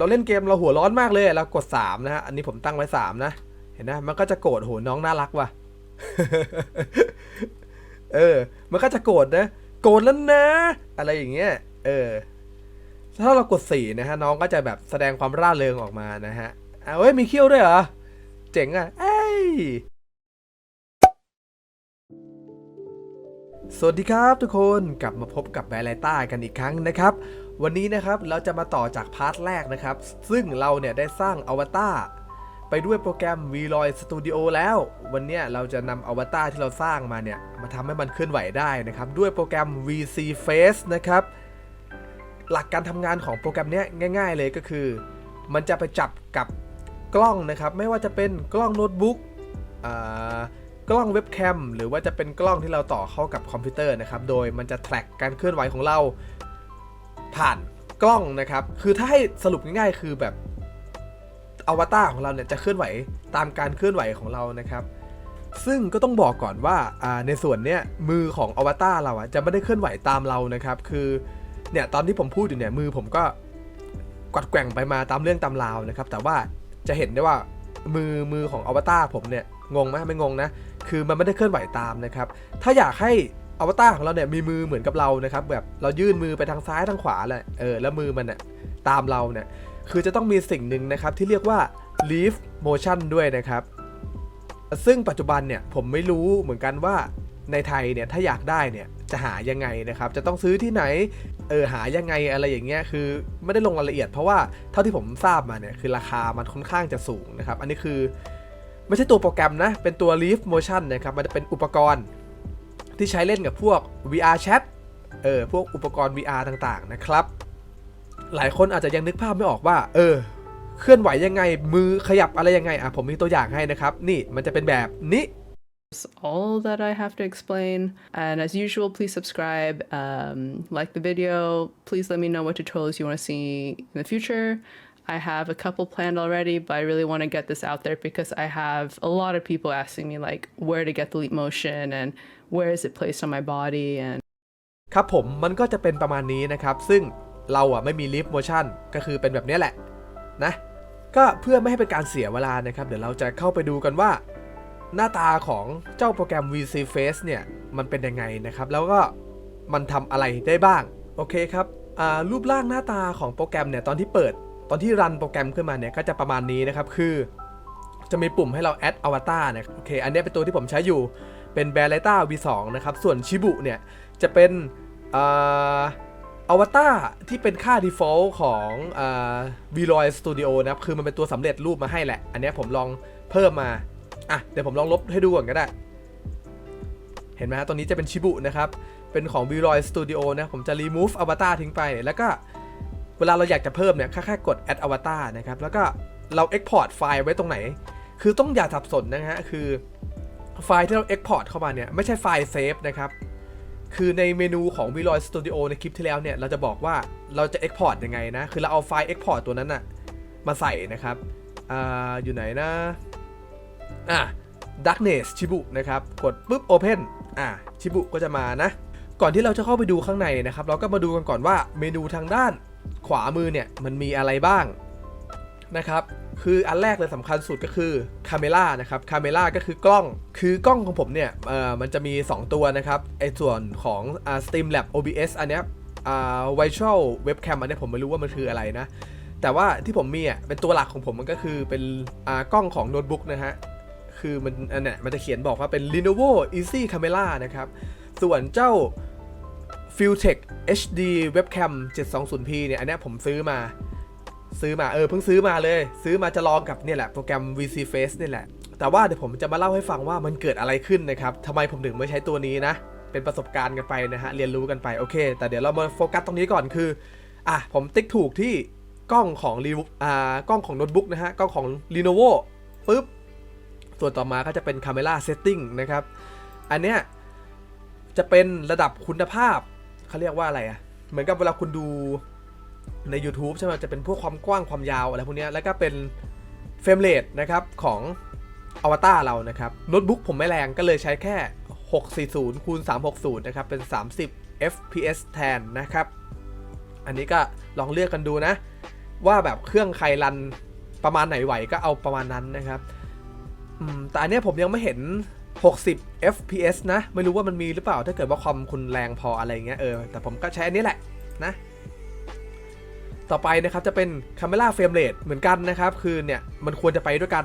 เราเล่นเกมเราหัวร้อนมากเลยเรากด3นะฮะอันนี้ผมตั้งไว้3นะเห็นนะมันก็จะโกรธโหน้องน่ารักว่ะเออ มันก็จะโกรธนะ โกรธแล้วนะ อะไรอย่างเงี้ยเออ ถ้าเรากด4นะฮะน้องก็จะแบบแสดงความร่าเริงออกมานะฮะอะเอ้ยมีเขี้ยวด้วยเหรอ เจ๋งอะเอ้ยสวัสดีครับทุกคนกลับมาพบกับแบรไลต้ากันอีกครั้งนะครับ วันนี้นะครับเราจะมาต่อจากพาร์ทแรกนะครับ ซึ่งเราเนี่ยได้สร้างอวตารไปด้วยโปรแกรม v l o y Studio แล้ว วันนี้เราจะนำอวตารที่เราสร้างมาเนี่ย มาทำให้มันเคลื่อนไหวได้นะครับ ด้วยโปรแกรม VC Face นะครับ หลักการทำงานของโปรแกรมนี้ง่าย ๆ เลยก็คือ มันจะไปจับกับกล้องนะครับ ไม่ว่าจะเป็นกล้องโน้ตบุ๊กกล้องเว็บแคมหรือว่าจะเป็นกล้องที่เราต่อเข้ากับคอมพิวเตอร์นะครับ โดยมันจะ track การเคลื่อนไหวของเรา ผ่านกล้องนะครับ คือถ้าให้สรุปง่ายๆ คือแบบอวตารของเราเนี่ยจะเคลื่อนไหวตามการเคลื่อนไหวของเรานะครับ ซึ่งก็ต้องบอกก่อนว่าในส่วนเนี้ยมือของอวตารเราอะจะไม่ได้เคลื่อนไหวตามเรานะครับ คือเนี่ยตอนที่ผมพูดอยู่เนี่ยมือผมก็กวัดแกว่งไปมาตามเรื่องตามราวนะครับ แต่ว่าจะเห็นได้ว่ามือมือของอวตารผมเนี่ยงงไหมไม่งงนะ คือมันไม่ได้เคลื่อนไหวตามนะครับ ถ้าอยากให้ อวตารของเราเนี่ยมีมือเหมือนกับเรานะครับแบบเรายื่นมือไปทางซ้ายทางขวาแหละเออแล้วมือมันเนี่ยตามเราเนี่ยคือจะต้องมีสิ่งหนึ่งนะครับที่เรียกว่า leaf motion ด้วยนะครับ ซึ่งปัจจุบันเนี่ยผมไม่รู้เหมือนกันว่าในไทยเนี่ยถ้าอยากได้เนี่ยจะหายังไงนะครับ จะต้องซื้อที่ไหนเออหายังไงอะไรอย่างเงี้ยคือไม่ได้ลงรายละเอียด เพราะว่าเท่าที่ผมทราบมาเนี่ยคือราคามันค่อนข้างจะสูงนะครับ อันนี้คือ ไม่ใช่ตัวโปรแกรมนะ เป็นตัว leaf motion นะครับมันจะเป็นอุปกรณ์ ที่ใช้เล่นกับพวก VR chat เออพวกอุปกรณ์ VR ต่างๆนะครับ หลายคนอาจจะยังนึกภาพไม่ออกว่า เออ เคลื่อนไหวยังไงมือขยับอะไรยังไงอะผมมีตัวอย่างให้นะครับ นี่มันจะเป็นแบบนี้ That's all that I have to explain. And as usual, please subscribe, um, like the video. Please let me know what tutorials you want to see in the future. I have a couple planned already, but I really want to get this out there because I have a lot of people asking me like where to get the leap motion and where is it placed on my body and ครับผมมันก็จะเป็นประมาณนี้นะครับ ซึ่งเราอะไม่มี lift motion ก็คือเป็นแบบนี้แหละนะก็เพื่อไม่ให้เป็นการเสียเวลานะครับ เดี๋ยวเราจะเข้าไปดูกันว่า หน้าตาของเจ้าโปรแกรม VC Face เนี่ย มันเป็นยังไงนะครับ แล้วก็มันทำอะไรได้บ้าง โอเคครับรูปร่างหน้าตาของโปรแกรมเนี่ย ตอนที่เปิด ตอนที่รันโปรแกรมขึ้นมาเนี่ย ก็จะประมาณนี้นะครับ คือ จะมีปุ่มให้เรา add avatar นะครับโอเค อันนี้เป็นตัวที่ผมใช้อยู่ เป็น b a r e t a V2 นะครับ ส่วนชิบุเนี่ย จะเป็นอวตารที่เป็นค่า default ของอ่า v l o y Studio นะครับ คือมันเป็นตัวสำเร็จรูปมาให้แหละ อันนี้ผมลองเพิ่มมา อะ เดี๋ยวผมลองลบให้ดูก่อนก็ได้ เห็นไหมฮะตรงนี้จะเป็นชิบุนะครับ เป็นของ v l o y Studio นะ ผมจะ remove avatar ทิ้งไป แล้วก็เวลาเราอยากจะเพิ่มเนี่ยแค่กด add avatar นะครับ แล้วก็เรา export ไฟล์ไว้ตรงไหน คือต้องอย่าสับสนนะฮะ คือ ไฟล์ที่เรา export เข้ามาเนี่ย ไม่ใช่ไฟล์เซฟนะครับ คือในเมนูของ v l o y Studio ในคลิปที่แล้วเนี่ย เราจะบอกว่าเราจะ export ยังไงนะ คือเราเอาไฟล์ export ตัวนั้นอะมาใส่นะครับอ่าอยู่ไหนนะ อะ Darkness ชิบุนะครับ กดปุ๊บ Open อะชิบุก็จะมานะ ก่อนที่เราจะเข้าไปดูข้างในนะครับ เราก็มาดูกันก่อนว่าเมนูทางด้านขวามือเนี่ยมันมีอะไรบ้างนะครับ คืออันแรกเลยสำคัญสุดก็คือคาเมล่านะครับคาเมล่าก็คือกล้องคือกล้องของผมเนี่ยเอ่อมันจะมี 2 ตัวนะครับไอส่วนของอ่า Streamlab OBS อันเนี้ยอ่า Virtual Webcam อันเนี้ยผมไม่รู้ว่ามันคืออะไรนะ แต่ว่าที่ผมมีอะเป็นตัวหลักของผมมันก็คือเป็นอ่ากล้องของโน้ตบุ๊กนะฮะคือมันอันเนี้ยมันจะเขียนบอกว่าเป็น Lenovo Easy Camera นะครับส่วนเจ้า Filtech HD Webcam 720p เนี่ยอันเนี้ยผมซื้อมา ซื้อมาเออเพิ่งซื้อมาเลย ซื้อมาจะลองกับเนี่ยแหละโปรแกรม VC Face นี่แหละ แต่ว่าเดี๋ยวผมจะมาเล่าให้ฟังว่ามันเกิดอะไรขึ้นนะครับทำไมผมถึงไม่ใช้ตัวนี้นะ เป็นประสบการณ์กันไปนะฮะเรียนรู้กันไปโอเค แต่เดี๋ยวเรามาโฟกัสตรงนี้ก่อนคืออะผมติ๊กถูกที่กล้องของรีอ่ากล้องของโน้ตบุ๊กนะฮะกล้องของ Lenovo ปุ๊บส่วนต่อมาก็จะเป็น Camera Setting นะครับอันเนี้ยจะเป็นระดับคุณภาพเขาเรียกว่าอะไรอะเหมือนกับเวลาคุณดู ใน YouTube ใช่ไหมจะเป็นพวกความกว้างความยาวอะไรพวกนี้แล้วก็เป็นเฟรมเรทนะครับของอวตารเรานะครับโน้ตบุ๊กผมไม่แรงก็เลยใช้แค่ 640คูณ360 นะครับ เป็น 30 fps แทนนะครับ อันนี้ก็ลองเลือกกันดูนะ ว่าแบบเครื่องใครรันประมาณไหนไหวก็เอาประมาณนั้นนะครับแต่อันนี้ผมยังไม่เห็น 60 fps นะ ไม่รู้ว่ามันมีหรือเปล่าถ้าเกิดว่าคอมคุณแรงพออะไรเงี้ยเออแต่ผมก็ใช้อันนี้แหละนะ ต่อไปนะครับจะเป็น Camera Frame Rate เหมือนกันนะครับ คือเนี่ยมันควรจะไปด้วยกัน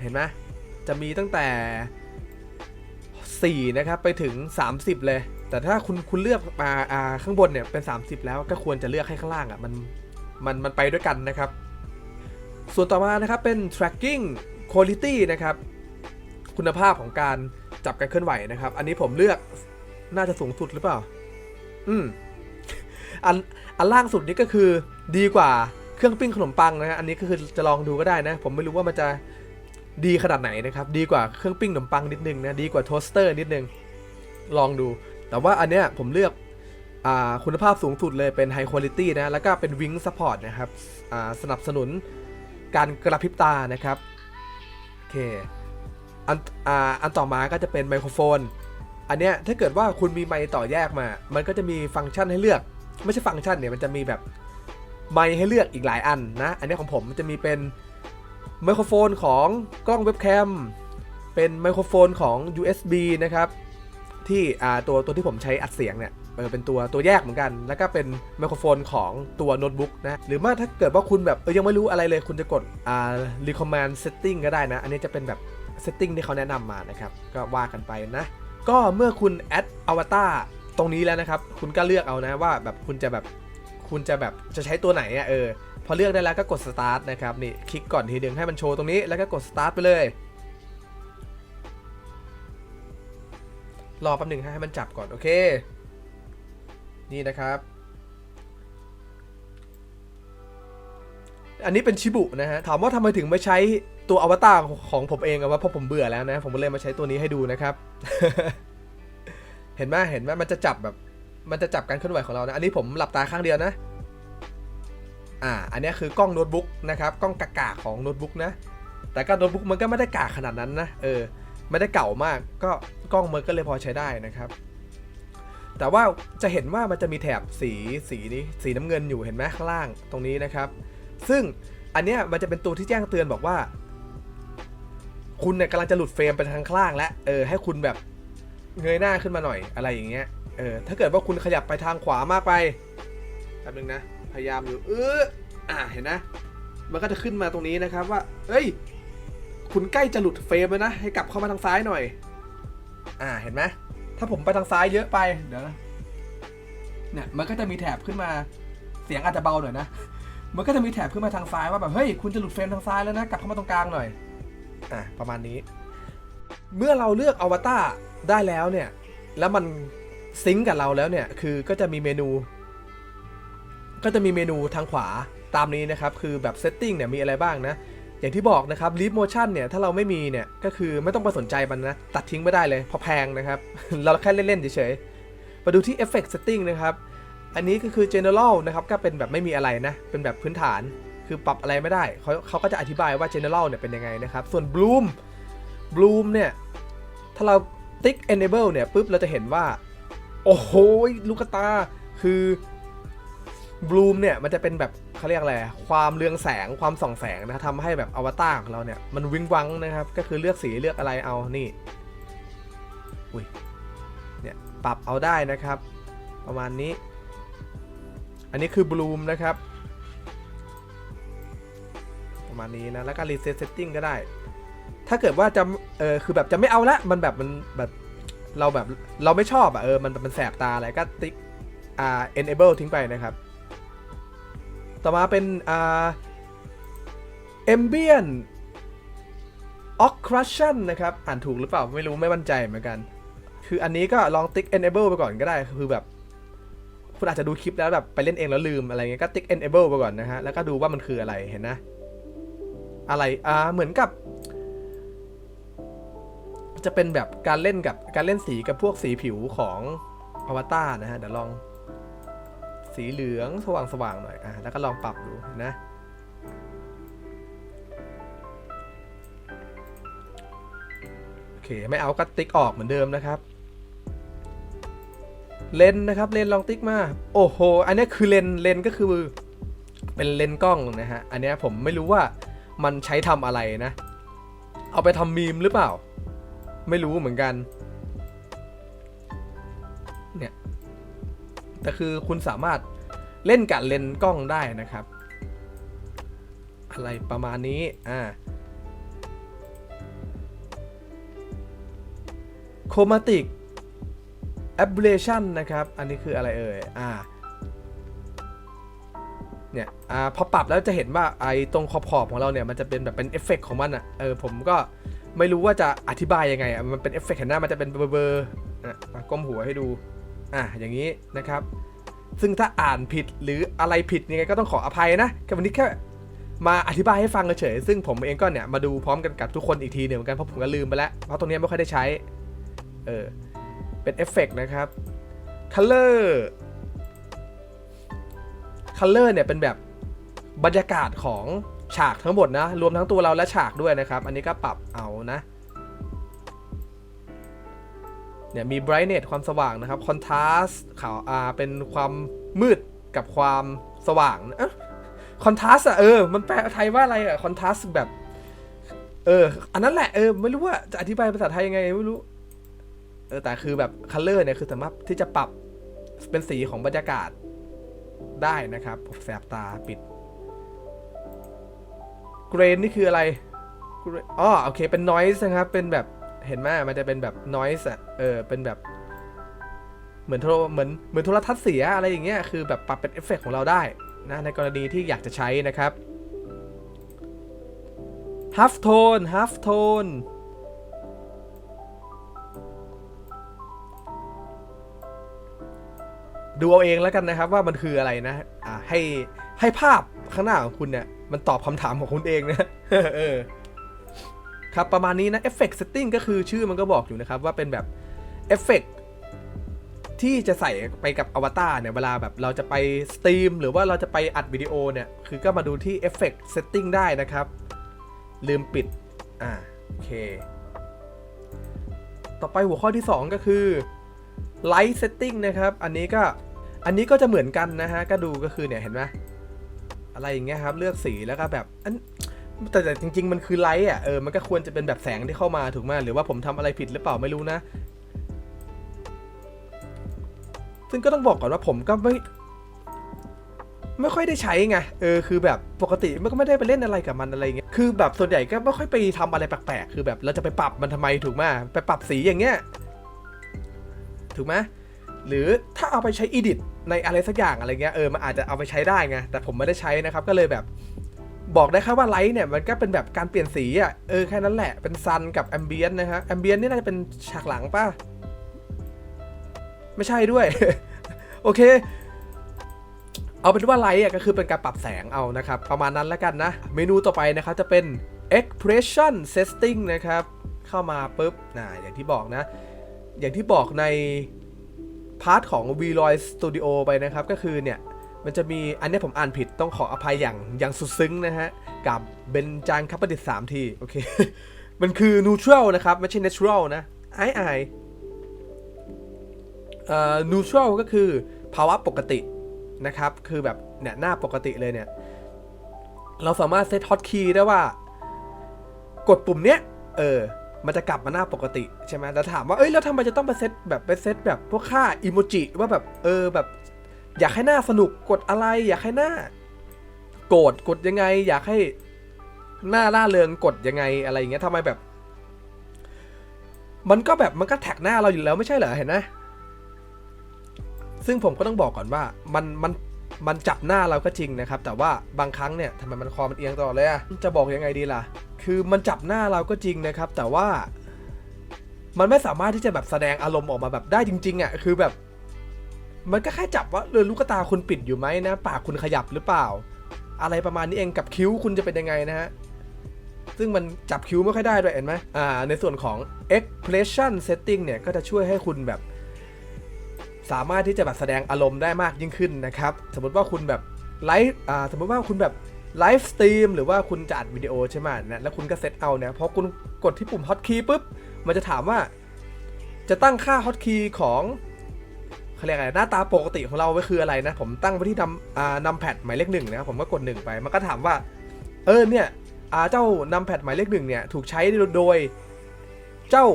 เห็นไหมจะมีตั้งแต่ 4 นะครับ ไปถึง 30 เลย แต่ถ้าคุณคุณเลือกมาอ่าข้างบนเนี่ยเป็น 30 แล้วก็ควรจะเลือกให้ข้างล่างอะมันมันมันไปด้วยกันนะครับ ส่วนต่อมานะครับเป็น tracking quality นะครับ คุณภาพของการจับการเคลื่อนไหวนะครับ อันนี้ผมเลือกน่าจะสูงสุดหรือเปล่า อืม อันอันล่างสุดนี้ก็คือดีกว่าเครื่องปิ้งขนมปังนะฮะอันนี้ก็คือจะลองดูก็ได้นะ ผมไม่รู้ว่ามันจะดีขนาดไหนนะครับดีกว่าเครื่องปิ้งขนมปังนิดนึงนะดีกว่าโทสเตอร์นิดนึงลองดู แต่ว่าอันเนี้ยผมเลือกอคุณภาพสูงสุดเลยเป็น High Quality นะแล้วก็เป็น Wing Support นะครับสนับสนุนการกระพริบตานะครับโอเคอันอ่าอันต่อมาก็จะเป็นไมโครโฟน อันเนี้ยถ้าเกิดว่าคุณมีไมค์ต่อแยกมา มันก็จะมีฟังก์ชันให้เลือก ไม่ใช่ฟังก์ชันเนี่ยมันจะมีแบบไมค์ให้เลือกอีกหลายอันนะ อันนี้ของผมมันจะมีเป็นไมโครโฟนของกล้องเว็บแคม เป็นไมโครโฟนของ USB นะครับ ที่อ่าตัวตัวที่ผมใช้อัดเสียงเนี่ยเออเป็นตัวตัวแยกเหมือนกัน แล้วก็เป็นไมโครโฟนของตัวโน้ตบุ๊กนะ หรือว่าถ้าเกิดว่าคุณแบบเออยังไม่รู้อะไรเลย คุณจะกดอ่า recommend setting ก็ได้นะ อันนี้จะเป็นแบบ setting ที่เขาแนะนำมานะครับ ก็ว่ากันไปนะ ก็เมื่อคุณแอดอวตาร ตรงนี้แล้วนะครับ คุณก็เลือกเอานะว่าแบบคุณจะแบบคุณจะแบบจะใช้ตัวไหนอะเออพอเลือกได้แล้วก็กด start นะครับนี่คลิกก่อนทีหนึ่งให้มันโชว์ตรงนี้แล้วก็กด start ไปเลยรอแป๊บหนึ่งให้มันจับก่อนโอเค นี่นะครับ อันนี้เป็นชิบุนะฮะถามว่าทำไมถึงไม่ใช้ตัวอวตารของผมเองอะว่าเพราะผมเบื่อแล้วนะ ผมเลยมาใช้ตัวนี้ให้ดูนะครับ เห็นไหมเห็นไหมมันจะจับแบบ มันจะจับการเคลื่อนไหวของเรานะ อันนี้ผมหลับตาข้างเดียวนะ อ่า อันนี้คือกล้องโน้ตบุ๊กนะครับ กล้องกากาของโน้ตบุ๊กนะ แต่ก็โน้ตบุ๊กมันก็ไม่ได้กากขนาดนั้นนะ เออ ไม่ได้เก่ามาก ก็กล้องมันก็เลยพอใช้ได้นะครับ แต่ว่าจะเห็นว่ามันจะมีแถบสีสีนี้สีน้ำเงินอยู่เห็นไหมข้างล่างตรงนี้นะครับ ซึ่งอันเนี้ยมันจะเป็นตัวที่แจ้งเตือนบอกว่า คุณเนี่ยกำลังจะหลุดเฟรมไปทางข้างล่าง แล้วเออให้คุณแบบ เงยหน้าขึ้นมาหน่อยอะไรอย่างเงี้ยเออถ้าเกิดว่าคุณขยับไปทางขวามากไปแป๊บนึงนะ พยายามอยู่เอออ่าเห็นนะ มันก็จะขึ้นมาตรงนี้นะครับว่า เอ้ย คุณใกล้จะหลุดเฟรมแล้วนะ ให้กลับเข้ามาทางซ้ายหน่อย อ่าเห็นไหมถ้าผมไปทางซ้ายเยอะไปเดี๋ยวนะเนี่ยมันก็จะมีแถบขึ้นมาเสียงอาจจะเบาหน่อยนะ มันก็จะมีแถบขึ้นมาทางซ้ายว่าแบบเฮ้ยคุณจะหลุดเฟรมทางซ้ายแล้วนะกลับเข้ามาตรงกลางหน่อยอะประมาณนี้ เมื่อเราเลือกอวตาร ได้แล้วเนี่ย แล้วมันซิงกับเราแล้วเนี่ย คือก็จะมีเมนู ก็จะมีเมนูทางขวาตามนี้นะครับ คือแบบเซตติ้งเนี่ยมีอะไรบ้างนะ อย่างที่บอกนะครับ Leap Motion เนี่ย ถ้าเราไม่มีเนี่ย ก็คือไม่ต้องไปสนใจมันนะ ตัดทิ้งไม่ได้เลยเพราะแพงนะครับ เราแค่เล่นๆเฉยๆมาดูที่ Effect Setting นะครับ อันนี้ก็คือ General นะครับ ก็เป็นแบบไม่มีอะไรนะ เป็นแบบพื้นฐาน คือปรับอะไรไม่ได้เขาเขาก็จะอธิบายว่า General เนี่ยเป็นยังไงนะครับ ส่วน Bloom Bloom เนี่ย ถ้าเรา ติ๊ก Enable เนี่ยปุ๊บเราจะเห็นว่า โอ้โหลูกตา คือบลูมเนี่ยมันจะเป็นแบบเขาเรียกอะไร ความเรืองแสงความส่องแสงนะทำให้แบบอวตารของเราเนี่ย มันวิงวังนะครับ ก็คือเลือกสีเลือกอะไรเอานี่อุ้ยเนี่ยปรับเอาได้นะครับ ประมาณนี้ อันนี้คือบลูมนะครับ ประมาณนี้นะ แล้วก็รีเซ็ตเซตติ้งก็ได้ ถ้าเกิดว่าจะเออคือแบบจะไม่เอาละมันแบบมันแบบเราแบบเราไม่ชอบอะเออมันมันแสบตาอะไรก็ติ๊กอ่า enable ทิ้งไปนะครับ ต่อมาเป็นอ่า ambient occlusion นะครับ อ่านถูกหรือเปล่าไม่รู้ไม่มั่นใจเหมือนกัน คืออันนี้ก็ลองติ๊ก enable ไปก่อนก็ได้คือแบบ คุณอาจจะดูคลิปแล้วแบบไปเล่นเองแล้วลืมอะไรเงี้ยก็ติ๊ก enable ไปก่อนนะฮะแล้วก็ดูว่ามันคืออะไรเห็นนะ อะไรอ่าเหมือนกับ จะเป็นแบบการเล่นกับการเล่นสีกับพวกสีผิวของอวตารนะฮะ เดี๋ยวลองสีเหลืองสว่างสว่างๆหน่อยอะแล้วก็ลองปรับดูนะโอเคไม่เอาก็ติ๊กออกเหมือนเดิมนะครับ เลนนะครับเลนลองติ๊กมา โอ้โห อันนี้คือเลนเลนก็คือเป็นเลนกล้องนะฮะ อันนี้ผมไม่รู้ว่ามันใช้ทำอะไรนะ เอาไปทำมีมหรือเปล่า ไม่รู้เหมือนกัน เนี่ย แต่คือคุณสามารถเล่นกับเลนกล้องได้นะครับ อะไรประมาณนี้ อ่าโคมาติก aberration นะครับ อันนี้คืออะไรเอ่ย อ่า เนี่ย อ่า พอปรับแล้วจะเห็นว่าไอ้ตรงขอบๆของเราเนี่ย มันจะเป็นแบบเป็นเอฟเฟกต์ของมันอะ่ะ เออ ผมก็ ไม่รู้ว่าจะอธิบายยังไงอะมันเป็นเอฟเฟกต์เห็นหน้ามันจะเป็นเบอร์ๆนะอะก้มหัวให้ดู อะอย่างนี้นะครับ ซึ่งถ้าอ่านผิดหรืออะไรผิดยังไงก็ต้องขออภัยนะแค่วันนี้แค่มาอธิบายให้ฟังเฉยๆซึ่งผมเองก็เนี่ยมาดูพร้อมกันกับทุกคนอีกทีหนึ่งเหมือนกันเพราะผมก็ลืมไปแล้วเพราะตรงนี้ไม่ค่อยได้ใช้ เออ เป็นเอฟเฟกต์นะครับ color color เนี่ยเป็นแบบบรรยากาศของ ฉากทั้งหมดนะ รวมทั้งตัวเราและฉากด้วยนะครับ อันนี้ก็ปรับเอานะ เนี่ยมี brightness ความสว่างนะครับ contrast ขาวอ่าเป็นความมืดกับความสว่างเอ๊ะ contrast อะเออ มันแปลไทยว่าอะไรอะ contrast แบบ เออ อันนั้นแหละ เออ ไม่รู้ว่าจะอธิบายภาษาไทยยังไงไม่รู้ เออ แต่คือแบบ color เนี่ย คือสามารถที่จะปรับเป็นสีของบรรยากาศได้นะครับแสบตาปิด grain นี่คืออะไรอ๋อโอเค เป็น noise นะครับ เป็นแบบ เห็นไหมมันจะเป็นแบบ noise อะเออ เป็นแบบ เหมือนโทร เหมือน เหมือนโทรทัศน์เสียอะไรอย่างเงี้ย คือแบบปรับเป็นเอฟเฟกต์ของเราได้นะ ในกรณีที่อยากจะใช้นะครับ half tone half tone ดูเอาเองแล้วกันนะครับว่ามันคืออะไรนะ อ่าให้ให้ภาพข้างหน้าของคุณเนี่ย มันตอบคำถามของคุณเองนะเออครับประมาณนี้นะ Effect Setting ก็คือชื่อมันก็บอกอยู่นะครับ ว่าเป็นแบบเอฟเฟกที่จะใส่ไปกับอวตารเนี่ยเวลาแบบเราจะไปสตรีมหรือว่าเราจะไปอัดวิดีโอเนี่ย คือก็มาดูที่ Effect Setting ได้นะครับ ลืมปิด อ่าโอเค ต่อไปหัวข้อที่ 2 ก็คือ Light Setting นะครับ อันนี้ก็อันนี้ก็จะเหมือนกันนะฮะ ก็ดูก็คือเนี่ยเห็นไหม อะไรอย่างเงี้ยครับ เลือกสีแล้วก็แบบอันแต่แต่จริง ๆ มันคือไลท์อะเออมันก็ควรจะเป็นแบบแสงที่เข้ามาถูกไหมหรือว่าผมทำอะไรผิดหรือเปล่าไม่รู้นะ ซึ่งก็ต้องบอกก่อนว่าผมก็ไม่ ไม่ค่อยได้ใช้ไงเออคือแบบปกติมันก็ไม่ได้ไปเล่นอะไรกับมันอะไรเงี้ยคือแบบส่วนใหญ่ก็ไม่ค่อยไปทำอะไรแปลกๆคือแบบเราจะไปปรับมันทำไมถูกไหมไปปรับสีอย่างเงี้ยถูกไหม หรือถ้าเอาไปใช้อีดิทในอะไรสักอย่างอะไรเงี้ยเออมันอาจจะเอาไปใช้ได้ไงแต่ผมไม่ได้ใช้นะครับก็เลยแบบบอกได้แค่ว่าไลท์เนี่ยมันก็เป็นแบบการเปลี่ยนสีอะเออแค่นั้นแหละเป็นซันกับแอมเบียนนะฮะแอมเบียนนี่น่าจะเป็นฉากหลังป่ะ ไม่ใช่ด้วย โอเค เอาเป็นว่าไลท์อะก็คือเป็นการปรับแสงเอานะครับ ประมาณนั้นแล้วกันนะ เมนูต่อไปนะครับจะเป็น expression setting นะครับ เข้ามาปุ๊บนะอย่างที่บอกนะ อย่างที่บอกใน พาร์ทของ v l o y Studio ไปนะครับ ก็คือเนี่ย มันจะมีอันนี้ผมอ่านผิดต้องขออภัยอย่างอย่างสุดซึ้งนะฮะ กับเบนจางคับประดิษฐ์3ที โอเค มันคือ neutral นะครับ ไม่ใช่ natural นะไอไอเอ่อ neutral ก็คือภาวะปกตินะครับ คือแบบเนี่ยหน้าปกติเลยเนี่ย เราสามารถเซตฮอตคีย์ได้ว่ากดปุ่มเนี้ย เออ มันจะกลับมาหน้าปกติใช่ไหมแล้วถามว่าเอ้ยแล้วทำไมจะต้องไปเซตแบบไปเซตแบบพวกค่าอิโมจิว่าแบบเออแบบ อยากให้หน้าสนุกกดอะไร อยากให้หน้า โกรธกดยังไง อยากให้หน้าล่าเริงกดยังไงอะไรอย่างเงี้ยทำไมแบบ มันก็แบบมันก็แท็กหน้าเราอยู่แล้วไม่ใช่เหรอเห็นไหมซึ่งผมก็ต้องบอกก่อนว่า มันมัน มันจับหน้าเราก็จริงนะครับ แต่ว่าบางครั้งเนี่ยทำไมมันคอมันเอียงตลอดเลยอะจะบอกยังไงดีล่ะ คือมันจับหน้าเราก็จริงนะครับ แต่ว่า มันไม่สามารถที่จะแบบแสดงอารมณ์ออกมาแบบได้จริง ๆอะคือแบบ มันก็แค่จับว่าเออลูกตาคุณปิดอยู่ไหมนะ ปากคุณขยับหรือเปล่า อะไรประมาณนี้เองกับคิ้วคุณจะเป็นยังไงนะฮะซึ่งมันจับคิ้วไม่ค่อยได้ด้วยเห็นไหมอ่าในส่วนของ expression setting เนี่ยก็จะช่วยให้คุณแบบ สามารถที่จะแบบแสดงอารมณ์ได้มากยิ่งขึ้นนะครับ สมมติว่าคุณแบบไลฟ์อ่าสมมติว่าคุณแบบไลฟ์สตรีมหรือว่าคุณจะอัดวิดีโอใช่ไหมนะแล้วคุณก็เซตเอาเนี่ยพอคุณกดที่ปุ่มฮอตคีย์ปุ๊บ มันจะถามว่า จะตั้งค่าฮอตคีย์ของเขาเรียกอะไรหน้าตาปกติของเราไว้คืออะไรนะ ผมตั้งไว้ที่นำอ่านำแพดหมายเลขหนึ่งนะครับผมก็กดหนึ่งไป มันก็ถามว่า เออเนี่ยเจ้านำแพดหมายเลขหนึ่งเนี่ยถูกใช้โดย เจ้า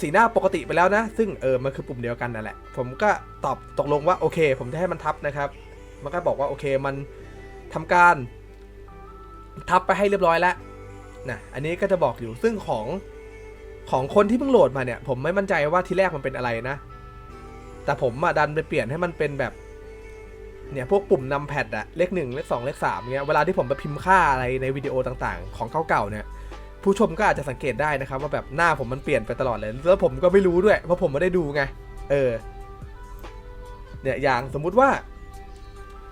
สีหน้าปกติไปแล้วนะ ซึ่งเออมันคือปุ่มเดียวกันนั่นแหละ ผมก็ตอบตกลงว่าโอเค ผมจะให้มันทับนะครับ มันก็บอกว่าโอเคมันทำการ ทับไปให้เรียบร้อยแล้วนะอันนี้ก็จะบอกอยู่ซึ่งของของคนที่เพิ่งโหลดมาเนี่ย ผมไม่มั่นใจว่าที่แรกมันเป็นอะไรนะ แต่ผมอะดันไปเปลี่ยนให้มันเป็นแบบ เนี่ยพวกปุ่มนำแพดอะเลขหนึ่งเลขสองเลขสามเนี่ยเวลาที่ผมไปพิมพ์ค่าอะไรในวิดีโอต่างๆ ของเก่าๆเนี่ย ผู้ชมก็อาจจะสังเกตได้นะครับว่าแบบหน้าผมมันเปลี่ยนไปตลอดเลยแล้วผมก็ไม่รู้ด้วยเพราะผมไม่ได้ดูไงเออเนี่ยอย่างสมมุติว่า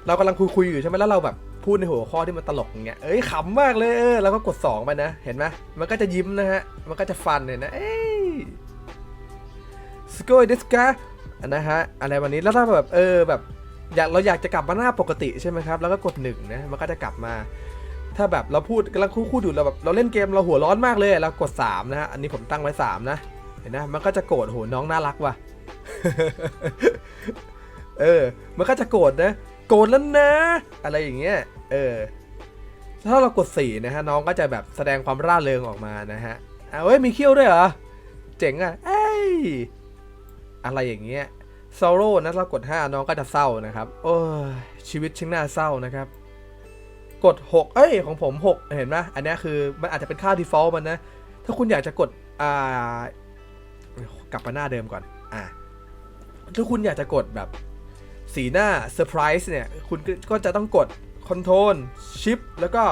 เรากำลังคุยคุยอยู่ใช่ไหมแล้วเราแบบพูดในหัวข้อที่มันตลกอย่างเงี้ยเอ้ยขำมากเลยเออแล้วก็กด2ไปนะเห็นไหมมันก็จะยิ้มนะฮะมันก็จะฟันเนี่ยนะเอ้ยสโกยดิสกานะฮะอะไรวันนี้แล้วถ้าแบบเออแบบอยากเราอยากจะกลับมาหน้าปกติใช่ไหมครับ แล้วก็กดหนึ่งนะมันก็จะกลับมา ถ้าแบบเราพูดกำลังคู่ๆอยู่เราแบบเราเล่นเกมเราหัวร้อนมากเลยเรากด3นะฮะอันนี้ผมตั้งไว้3นะเห็นนะมันก็จะโกรธโหน้องน่ารักว่ะเออ มันก็จะโกรธนะ โกรธแล้วนะ อะไรอย่างเงี้ย เออ ถ้าเรากดสี่นะฮะน้องก็จะแบบแสดงความร่าเริงออกมานะฮะเอาเว้ยมีเขี้ยวด้วยเหรอ เจ๋งอะ เอ้ย อะไรอย่างเงี้ยซาโร่นะเรากด 5 น้องก็จะเศร้านะครับ โอ้ยชีวิตช่างน่าเศร้านะครับ กด 6 เอ้ยของผม 6 เห็นไหมอันนี้คือมันอาจจะเป็นค่า default มันนะ ถ้าคุณอยากจะกด อ่า กลับมาหน้าเดิมก่อน อ่าถ้าคุณอยากจะกดแบบสีหน้าเซอร์ไพรส์เนี่ย คุณก็จะต้องกด Ctrl Shift แล้วก็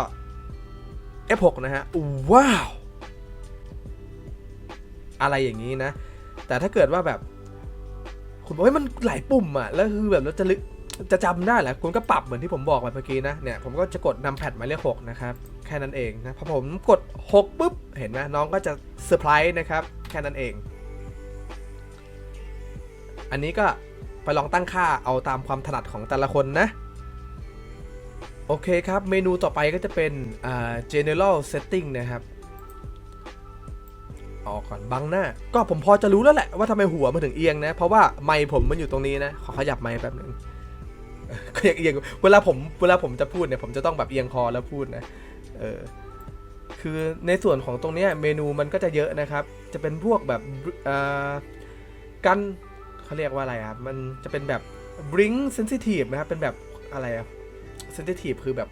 F6 นะฮะ ว้าว อะไรอย่างนี้นะ แต่ถ้าเกิดว่าแบบ คุณบอกว่ามันหลายปุ่มอะแล้วคือแบบเราจะลึก จะจำได้แหละคุณก็ปรับเหมือนที่ผมบอกไปเมื่อกี้นะเนี่ยผมก็จะกดนำแพดหมายเลข6นะครับแค่นั้นเองนะพอผมกด 6ปุ๊บเห็นไหมน้องก็จะเซอร์ไพรส์นะครับแค่นั้นเอง อันนี้ก็ไปลองตั้งค่าเอาตามความถนัดของแต่ละคนนะโอเคครับ เมนูต่อไปก็จะเป็นอ่า general setting นะครับ ออกก่อนบังหน้า ก็ผมพอจะรู้แล้วแหละว่าทำไมหัวมันถึงเอียงนะ เพราะว่าไมค์ผมมันอยู่ตรงนี้นะ ขอขยับไมค์แป๊บหนึ่ง ก็ยังเอียงเวลาผมเวลาผมจะพูดเนี่ยผมจะต้องแบบเอียงคอแล้วพูดนะเออคือในส่วนของตรงนี้เมนูมันก็จะเยอะนะครับ จะเป็นพวกแบบกันเขาเรียกว่าอะไรครับมันจะเป็นแบบ bring sensitive นะครับ เป็นแบบอะไรอะ sensitive คือแบบ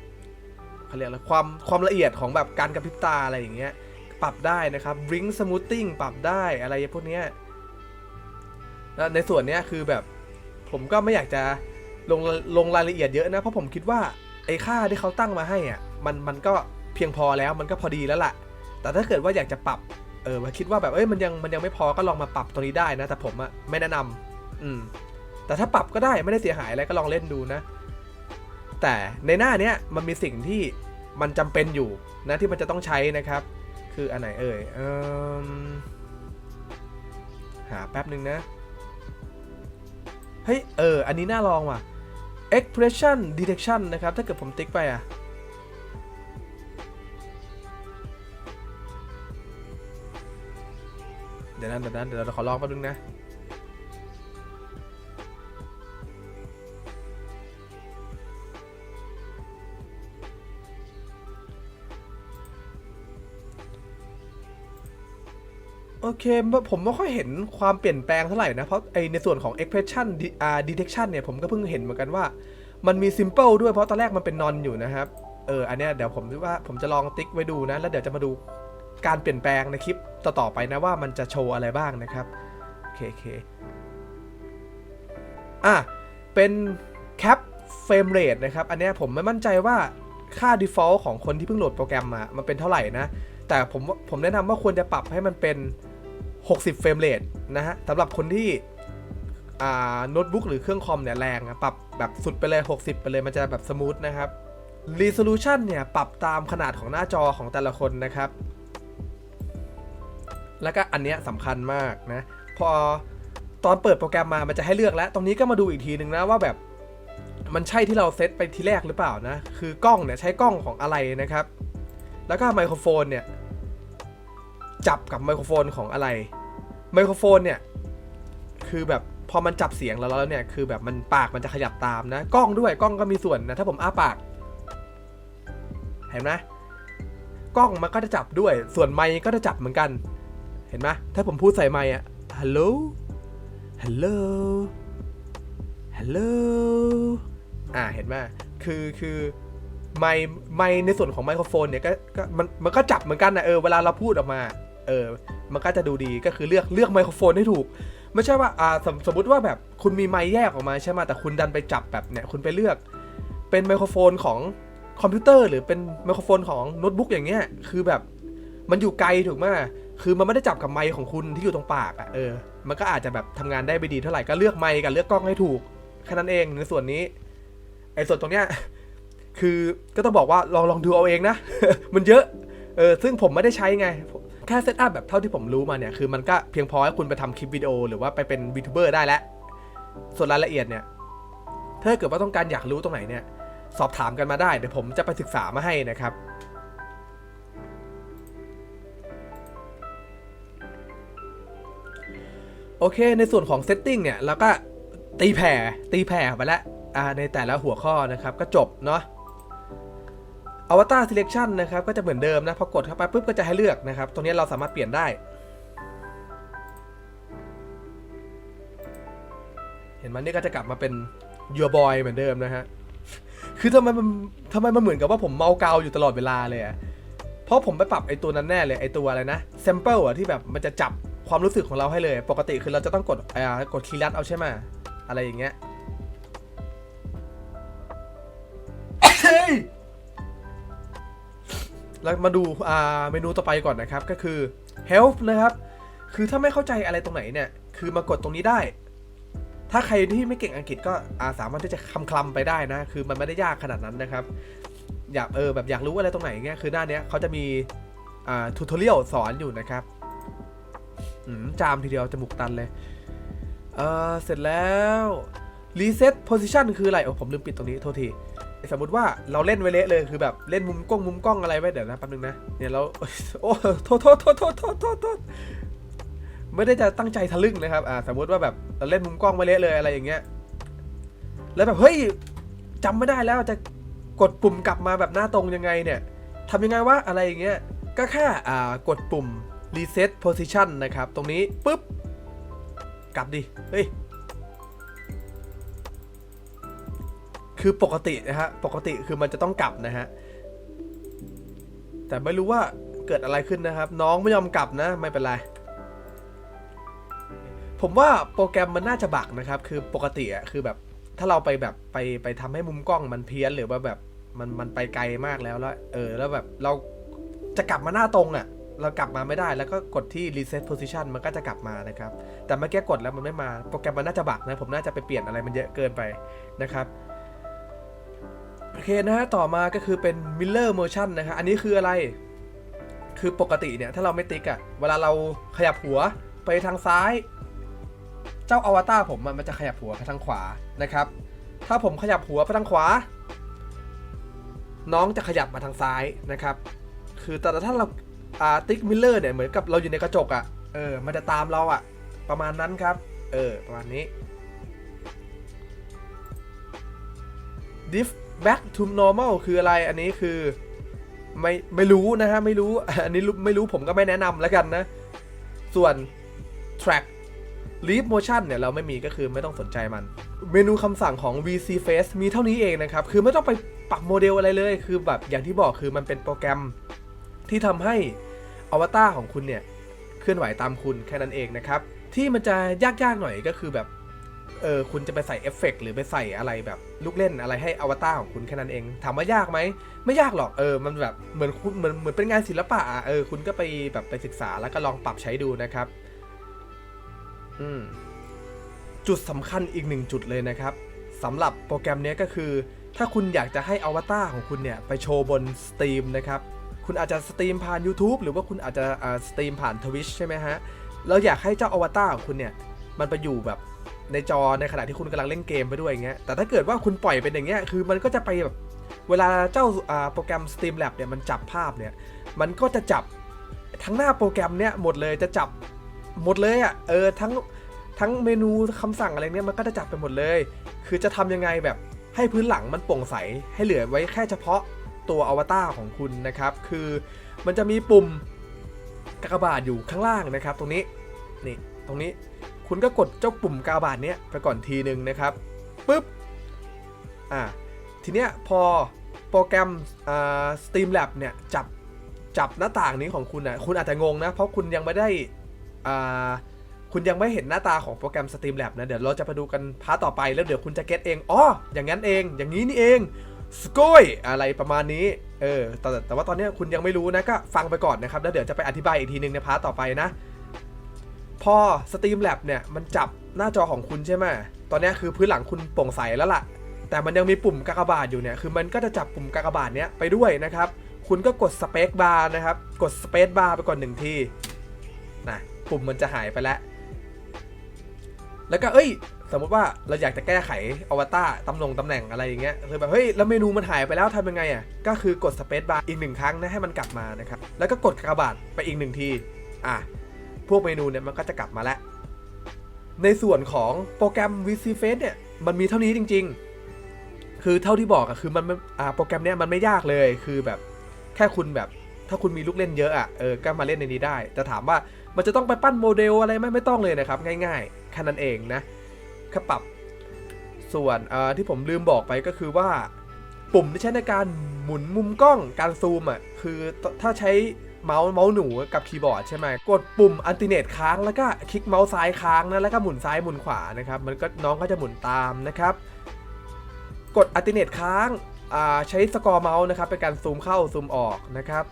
เขาเรียกอะไรความความละเอียดของแบบการกระพริบตาอะไรอย่างเงี้ย ปรับได้นะครับ bring smoothing ปรับได้อะไรพวกเนี้ยแล้วในส่วนเนี้ยคือแบบผมก็ไม่อยากจะ ลงลงรายละเอียดเยอะนะ เพราะผมคิดว่าไอ้ค่าที่เขาตั้งมาให้อะมันมันก็เพียงพอแล้วมันก็พอดีแล้วล่ะ แต่ถ้าเกิดว่าอยากจะปรับเออมาคิดว่าแบบเอ้ยมันยังมันยังไม่พอก็ลองมาปรับตรงนี้ได้นะ แต่ผมอะไม่แนะนำอืม แต่ถ้าปรับก็ได้ไม่ได้เสียหายอะไรก็ลองเล่นดูนะ แต่ในหน้าเนี้ยมันมีสิ่งที่มันจำเป็นอยู่นะที่มันจะต้องใช้นะครับ คืออันไหนเอ่ยเอมหาแป๊บหนึ่งนะ เฮ้ย เออ อันนี้น่าลองว่ะ expression detection นะครับ ถ้าเกิดผมติ๊กไปอะ เดี๋ยวนั้นเดี๋ยวนั้นเดี๋ยวเราขอลองแป๊บนึงนะ โอเค ผมไม่ค่อยเห็นความเปลี่ยนแปลงเท่าไหร่นะ เพราะไอในส่วนของ expression detection เนี่ย ผมก็เพิ่งเห็นเหมือนกันว่า มันมี simple ด้วยเพราะตอนแรกมันเป็น non อยู่นะครับ เออ อันเนี้ยเดี๋ยวผมว่าผมจะลองติ๊กไว้ดูนะ แล้วเดี๋ยวจะมาดูการเปลี่ยนแปลงในคลิปต่อๆไปนะว่ามันจะโชว์อะไรบ้างนะครับ โอเคโอเคอะ เป็น cap frame rate นะครับ อันนี้ผมไม่มั่นใจว่าค่า default ของคนที่เพิ่งโหลดโปรแกรมมา มันเป็นเท่าไหร่นะ แต่ผมผมแนะนำว่าควรจะปรับให้มันเป็น 60 เฟรมเรทนะฮะสำหรับคนที่โน้ตบุ๊กหรือเครื่องคอมเนี่ยแรงอะปรับแบบสุดไปเลย 60 ไปเลยมันจะแบบสมูทนะครับ Resolution เนี่ยปรับตามขนาดของหน้าจอของแต่ละคนนะครับ แล้วก็อันเนี้ยสำคัญมากนะ พอตอนเปิดโปรแกรมมามันจะให้เลือกแล้ว ตรงนี้ก็มาดูอีกทีนึงนะว่าแบบมันใช่ที่เราเซตไปทีแรกหรือเปล่านะ คือกล้องเนี่ยใช้กล้องของอะไรนะครับ แล้วก็ไมโครโฟนเนี่ย จับกับไมโครโฟนของอะไร ไมโครโฟนเนี่ย คือแบบพอมันจับเสียงเราแล้วเนี่ย คือแบบมันปากมันจะขยับตามนะ กล้องด้วยกล้องก็มีส่วนนะ ถ้าผมอ้าปาก เห็นไหมกล้องมันก็จะจับด้วย ส่วนไมค์ก็จะจับเหมือนกัน เห็นไหมถ้าผมพูดใส่ไมค์อะฮัลโหล ฮัลโหล ฮัลโหล อ่า เห็นไหมคือ คือ ไมค์ไมค์ในส่วนของไมโครโฟนเนี่ยก็ก็มัน มันก็จับเหมือนกันนะเออ เวลาเราพูดออกมา เออ มันก็จะดูดีก็คือเลือกเลือกไมโครโฟนให้ถูก ไม่ใช่ว่าอ่าสมสมมติว่าแบบคุณมีไมค์แยกออกมาใช่ไหมแต่คุณดันไปจับแบบเนี่ยคุณไปเลือก เป็นไมโครโฟนของคอมพิวเตอร์ หรือเป็นไมโครโฟนของโน้ตบุ๊กอย่างเงี้ยคือแบบมันอยู่ไกลถูกไหมคือมันไม่ได้จับกับไมค์ของคุณที่อยู่ตรงปากอะ่ะเออ มันก็อาจจะแบบทำงานได้ไม่ดีเท่าไหร่ก็เลือกไมค์กับเลือกกล้องให้ถูกแค่นั้นเองในส่วนนี้ไอ้ส่วนตรงเนี้ยคือก็ต้องบอกว่าลองลองดูเอาเองนะ มันเยอะ เออซึ่งผมไม่ได้ใช้ไง ค่เซตอัพแบบเท่าที่ผมรู้มาเนี่ยคือมันก็เพียงพอให้คุณไปทำคลิปวิดีโอหรือว่าไปเป็นวีทูเบอร์ได้แล้ว ส่วนรายละเอียดเนี่ยถ้าเกิดว่าต้องการอยากรู้ตรงไหนเนี่ยสอบถามกันมาได้เดี๋ยวผมจะไปศึกษามาให้นะครับโอเค ในส่วนของเซตติ้งเนี่ยเราก็ตีแผ่ตีแผ่ไปแล้วในแต่ละหัวข้อนะครับก็จบเนาะ อวตาร selection นะครับก็จะเหมือนเดิมนะพอกดเข้าไปปุ๊บก็จะให้เลือกนะครับ ตรงนี้เราสามารถเปลี่ยนได้ เห็นไหมนี่ก็จะกลับมาเป็น your boy เหมือนเดิมนะฮะคือทำไมมันทำไมมันเหมือนกับว่าผมเมาเกาอยู่ตลอดเวลาเลยอะเพราะผมไปปรับไอตัวนั้นแน่เลยไอตัวอะไรนะ sample อะที่แบบมันจะจับความรู้สึกของเราให้เลย ปกติคือเราจะต้องกดอ่ากดคีย์ลัดเอาใช่ไหมอะไรอย่างเงี้ยเฮ้ย แล้วมาดูอ่าเมนูต่อไปก่อนนะครับ ก็คือ help นะครับ คือถ้าไม่เข้าใจอะไรตรงไหนเนี่ย คือมากดตรงนี้ได้ ถ้าใครที่ไม่เก่งอังกฤษก็อาสามารถที่จะคำคลำไปได้นะ คือมันไม่ได้ยากขนาดนั้นนะครับ อยากเออแบบอยากรู้อะไรตรงไหนเงี้ย คือหน้าเนี้ยเขาจะมีอ่าทูทอเรียลสอนอยู่นะครับอืมจามทีเดียวจมูกตันเลย เออเสร็จแล้ว reset position คืออะไรโอ้ผมลืมปิดตรงนี้โทษที สมมติว่าเราเล่นไว้เละเลยคือแบบเล่นมุมกล้องมุมกล้องอะไรไว้เดี๋ยวนะแป๊บนึงนะเนี่ยเราโอ้โทษโทษโทษโทษโทษโทษโทษไม่ได้จะตั้งใจทะลึ่งนะครับอ่าสมมติว่าแบบเราเล่นมุมกล้องไว้เละเลยอะไรอย่างเงี้ยแล้วแบบเฮ้ยจำไม่ได้แล้วจะกดปุ่มกลับมาแบบหน้าตรงยังไงเนี่ยทำยังไงวะอะไรอย่างเงี้ยก็แค่อ่ากดปุ่ม reset position นะครับ ตรงนี้ปุ๊บ กลับดิ เฮ้ย คือปกตินะฮะ ปกติคือมันจะต้องกลับนะฮะ แต่ไม่รู้ว่าเกิดอะไรขึ้นนะครับ น้องไม่ยอมกลับนะ ไม่เป็นไร ผมว่าโปรแกรมมันน่าจะบักนะครับ คือปกติอะคือแบบถ้าเราไปแบบไปไปทำให้มุมกล้องมันเพี้ยนหรือว่าแบบมันมันไปไกลมากแล้วแล้วเออแล้วแบบเราจะกลับมาหน้าตรงอะเรากลับมาไม่ได้แล้วก็กดที่ reset position มันก็จะกลับมานะครับ แต่เมื่อกี้กดแล้วมันไม่มา โปรแกรมมันน่าจะบักนะ ผมน่าจะไปเปลี่ยนอะไรมันเยอะเกินไปนะครับ โอเคนะฮะ ต่อมาก็คือเป็น Miller Motion นะฮะ อันนี้คืออะไร คือปกติเนี่ย ถ้าเราไม่ติ๊กอะเวลาเราขยับหัวไปทางซ้าย เจ้าอวตารผมมันจะขยับหัวไปทางขวานะครับ ถ้าผมขยับหัวไปทางขวา น้องจะขยับมาทางซ้ายนะครับ คือแต่ถ้าเราอ่าติ๊กมิลเลอร์เนี่ยเหมือนกับเราอยู่ในกระจกอะเออ มันจะตามเราอะประมาณนั้นครับ เออ ประมาณนี้ diff back to normal คืออะไรอันนี้คือไม่ไม่รู้นะฮะไม่รู้อันนี้รู้ไม่รู้ผมก็ไม่แนะนำแล้วกันนะ ส่วน track leave motion เนี่ยเราไม่มีก็คือไม่ต้องสนใจมัน เมนูคำสั่งของ VC Face มีเท่านี้เองนะครับ คือไม่ต้องไปปรับโมเดลอะไรเลย คือแบบอย่างที่บอกคือมันเป็นโปรแกรมที่ทำให้อวตารของคุณเนี่ย เคลื่อนไหวตามคุณแค่นั้นเองนะครับ ที่มันจะยากๆหน่อยก็คือแบบ เออคุณจะไปใส่เอฟเฟกต์หรือไปใส่อะไรแบบ ลูกเล่นอะไรให้อวตารของคุณแค่นั้นเอง ถามว่ายากไหม ไม่ยากหรอกเออมันแบบเหมือนคุณเหมือนเหมือนเป็นงานศิลปะอะเออคุณก็ไปแบบไปศึกษาแล้วก็ลองปรับใช้ดูนะครับอืมจุดสำคัญอีกหนึ่งจุดเลยนะครับสำหรับโปรแกรมนี้ก็คือ ถ้าคุณอยากจะให้อวตารของคุณเนี่ย ไปโชว์บนสตรีมนะครับ คุณอาจจะสตรีมผ่าน YouTube หรือว่าคุณอาจจะสตรีมผ่าน Twitch ใช่ไหมฮะแล้วอยากให้เจ้าอวตารของคุณเนี่ย มันไปอยู่แบบ ในจอในขณะที่คุณกำลังเล่นเกมไปด้วยอย่างเงี้ย แต่ถ้าเกิดว่าคุณปล่อยเป็นอย่างเงี้ย คือมันก็จะไปแบบเวลาเจ้าโปรแกรม Streamlab เนี่ยมันจับภาพเนี่ย มันก็จะจับทั้งหน้าโปรแกรมเนี่ยหมดเลยจะจับหมดเลยอะ่ะ เออทั้งทั้งเมนูคำสั่งอะไรเนี่ยมันก็จะจับไปหมดเลย คือจะทำยังไงแบบให้พื้นหลังมันโปร่งใสให้เหลือไว้แค่เฉพาะตัวอวตารของคุณนะครับ คือมันจะมีปุ่มกากบาทอยู่ข้างล่างนะครับ ตรงนี้นี่ตรงนี้ คุณก็กดเจ้าปุ่มกาบาทเนี้ยไปก่อนทีหนึ่งนะครับปุ๊บอ่าทีเนี้ยพอโปรแกรมอ่า Streamlab เนี่ยจับจับหน้าต่างนี้ของคุณอะคุณอาจจะงงนะ เพราะคุณยังไม่ได้อ่าคุณยังไม่เห็นหน้าตาของโปรแกรม Steamlab นะ เดี๋ยวเราจะไปดูกันพาร์ทต่อไปแล้วเดี๋ยวคุณจะเก็ตเองอ๋ออย่างนั้นเองอย่างนี้นี่เองสกอยอะไรประมาณนี้ เออแต่แต่ว่าตอนเนี้ยคุณยังไม่รู้นะก็ฟังไปก่อนนะครับ แล้วเดี๋ยวจะไปอธิบายอีกทีหนึ่งในพาร์ทต่อไปนะ พอ Streamlab เนี่ย มันจับหน้าจอของคุณใช่ไหมตอนนี้คือพื้นหลังคุณโปร่งใสแล้วล่ะ แต่มันยังมีปุ่มกากบาทอยู่เนี่ย คือมันก็จะจับปุ่มกากบาทเนี้ยไปด้วยนะครับ คุณก็กดสเปซบาร์นะครับ กดสเปซบาร์ไปก่อนหนึ่งทีนะปุ่มมันจะหายไปแล้ว แล้วก็เอ้ย สมมติว่าเราอยากจะแก้ไขอวตารตำแหน่งตำแหน่งอะไรอย่างเงี้ยคือแบบเฮ้ยแล้วเมนูมันหายไปแล้วทำยังไงอะ ก็คือกดสเปซบาร์อีกหนึ่งครั้งนะให้มันกลับมานะครับ แล้วก็กดกระบาดไปอีกหนึ่งที อะ วกเมนูเนี่ยมันก็จะกลับมาแล้ว ในส่วนของโปรแกรม VC Face เนี่ยมันมีเท่านี้จริง ๆ คือเท่าที่บอกอะคือมันอ่าโปรแกรมเนี้ยมันไม่ยากเลยคือแบบแค่คุณแบบถ้าคุณมีลูกเล่นเยอะอะเออก็มาเล่นในนี้ได้ แต่ถามว่ามันจะต้องไปปั้นโมเดลอะไรไหมไม่ต้องเลยนะครับ ง่ายๆแค่นั้นเองนะแค่ปรับส่วนที่ผมลืมบอกไปก็คือว่า ปุ่มที่ใช้ในการหมุนมุมกล้องการซูมอะคือถ้าใช้ เมาส์เมาส์หนูกับคีย์บอร์ดใช่ไหมกดปุ่มอันติเนตค้างแล้วก็คลิกเมาส์ซ้ายค้างนะแล้วก็หมุนซ้ายหมุนขวานะครับมันก็น้องก็จะหมุนตามนะครับกดอัลติเนตค้างใช้สกอร์เมาส์นะครับเป็นการซูมเข้าซูมออกนะครับ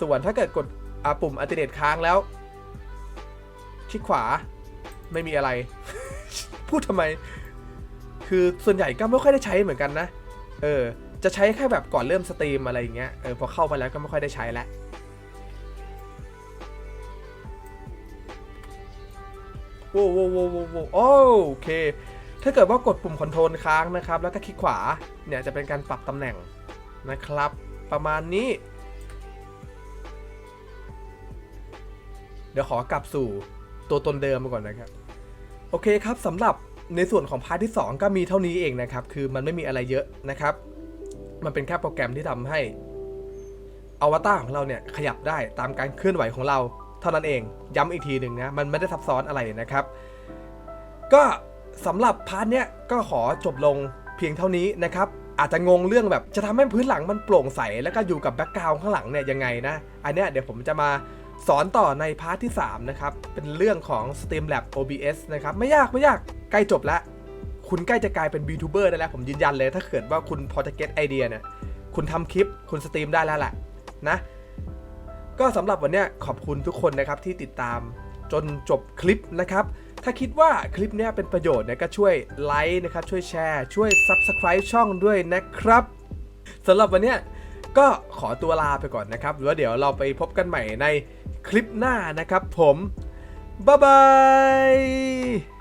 ส่วนถ้าเกิดกดปุ่มอัลติเนตค้างแล้วคลิกขวาไม่มีอะไร พูดทำไม คือส่วนใหญ่ก็ไม่ค่อยได้ใช้เหมือนกันนะ เออ จะใช้แค่แบบก่อนเริ่มสตรีมอะไรอย่างเงี้ยเออพอเข้าไปแล้วก็ไม่ค่อยได้ใช้แล้วโว้วโว้โว้โว้โว้โอเค ถ้าเกิดว่ากดปุ่มคอนโทรลค้างนะครับ แล้วก็คลิกขวา เนี่ยจะเป็นการปรับตำแหน่งนะครับ ประมาณนี้ เดี๋ยวขอกลับสู่ตัวตนเดิมมาก่อนนะครับ โอเคครับสำหรับในส่วนของพาร์ทที่ 2 ก็มีเท่านี้เองนะครับ คือมันไม่มีอะไรเยอะนะครับ มันเป็นแค่โปรแกรมที่ทำให้อวตารของเราเนี่ยขยับได้ตามการเคลื่อนไหวของเราเท่านั้นเองย้ำอีกทีหนึ่งนะ มันไม่ได้ซับซ้อนอะไรนะครับ ก็สำหรับพาร์ทเนี้ยก็ขอจบลงเพียงเท่านี้นะครับ อาจจะงงเรื่องแบบจะทำให้พื้นหลังมันโปร่งใส แล้วก็อยู่กับแบ็กกราวด์ข้างหลังเนี่ยยังไงนะ อันเนี้ยเดี๋ยวผมจะมาสอนต่อในพาร์ทที่ 3 นะครับ เป็นเรื่องของ Streamlab OBS นะครับ ไม่ยากไม่ยากใกล้จบแล้ว คุณใกล้จะกลายเป็น VTuber ได้แล้วผมยืนยันเลย ถ้าเกิดว่าคุณพอจะเก็ตไอเดียเนี่ย คุณทำคลิปคุณสตรีมได้แล้วแหละนะ ก็สำหรับวันนี้ขอบคุณทุกคนนะครับที่ติดตามจนจบคลิปนะครับ ถ้าคิดว่าคลิปนี้เป็นประโยชน์เนี่ยก็ช่วยไลค์นะครับ ช่วยแชร์ ช่วย Subscribe ช่องด้วยนะครับสำหรับวันนี้ก็ขอตัวลาไปก่อนนะครับหรือว่าเดี๋ยวเราไปพบกันใหม่ในคลิปหน้านะครับผม บ๊ายบาย